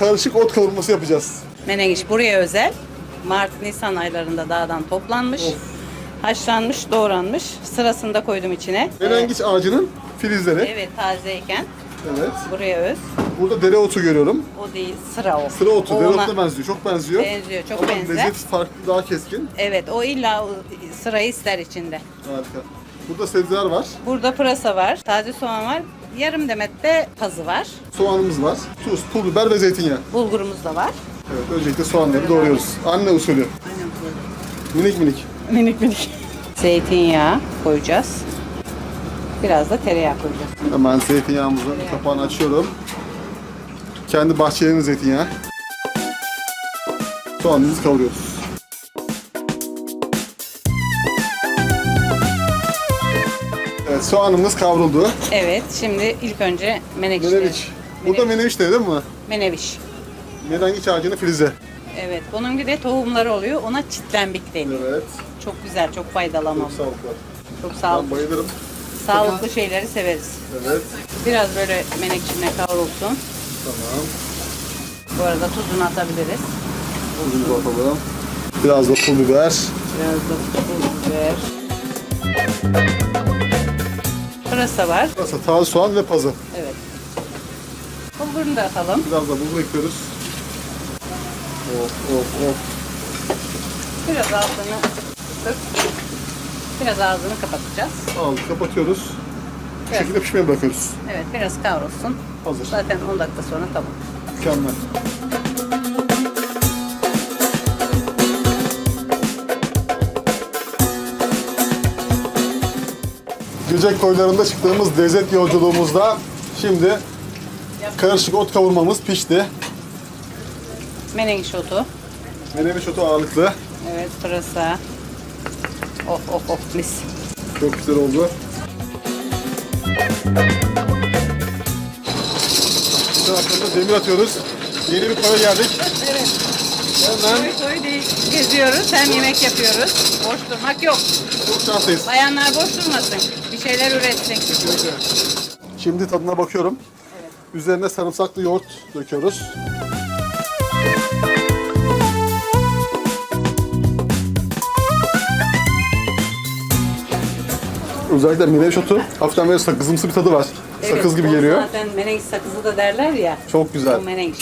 Karışık ot kavurması yapacağız. Menengiş buraya özel. Mart, Nisan aylarında dağdan toplanmış. Haşlanmış, doğranmış. Sırasında koydum içine. Menengiç ağacının filizleri. Evet, tazeyken Evet. buraya öz. Burada dereotu görüyorum. O değil, sıra o. Sıra otu. O Dereotuna ona- benziyor. Çok benziyor. Benziyor, çok Ama benzer. lezzet farklı, daha keskin. Evet, o illa o sırayı ister içinde. Harika. Burada sebzeler var. Burada pırasa var, taze soğan var, yarım demet de pazı var. Soğanımız var. Tuz, pul biber ve zeytinyağı. Bulgurumuz da var. Evet, öncelikle soğanları doğruyoruz. Anne usulü. Minik minik. Minik minik. Zeytinyağı koyacağız. Biraz da tereyağı koyacağız. Hemen zeytinyağımızın kapağını açıyorum. Kendi bahçelerinin zeytinyağı. Soğanımızı kavuruyoruz. Evet, soğanımız kavruldu. Evet, şimdi ilk önce menekşe. Meneviç. Burada meneviç de değil mi? Meneviş. Menengiç ağacının filizi. Evet, bunun bir de tohumları oluyor. Ona çitlenbik deniyor. Evet. Çok güzel, çok faydalı ama. Çok sağlıklı. Çok Ben sağlıklı. bayılırım. Sağlıklı şeyleri severiz. Evet. Biraz böyle menekşine kavrulsun. Tamam. Bu arada tuzunu atabiliriz. Tuzumuzu atalım. Biraz da pul biber. Biraz da pul biber. Pırasa var. Pırasa, taze soğan ve pazı. Evet. Bulgurunu da atalım. Biraz da bulgur ekliyoruz. Of of of. Biraz ağzını kısıp biraz ağzını kapatacağız. Aldık, kapatıyoruz. Bu Evet. şekilde pişmeye bırakıyoruz. Evet, biraz kavrulsun. Hazır. Zaten 10 dakika sonra tamam. Mükemmel. Göcek koylarında çıktığımız lezzet yolculuğumuzda şimdi karışık ot kavurmamız pişti. Menengiş otu. Menemiş otu ağırlıklı. Evet, pırasa. Of of of mis. Çok güzel oldu. Da demir atıyoruz. Yeni bir koya geldik. Evet. Hemen Koy koy değil. Geziyoruz. Hem yemek yapıyoruz. Boş durmak yok. çok şanslıyız. Bayanlar boş durmasın. Bir şeyler üretsin. Kesinlikle. Şimdi tadına bakıyorum. Üzerine sarımsaklı yoğurt döküyoruz. Özellikle otu hafiften böyle sakızımsı bir tadı var. Sakız gibi geliyor. Zaten menengiş sakızı da derler ya. Çok güzel. O menengiş.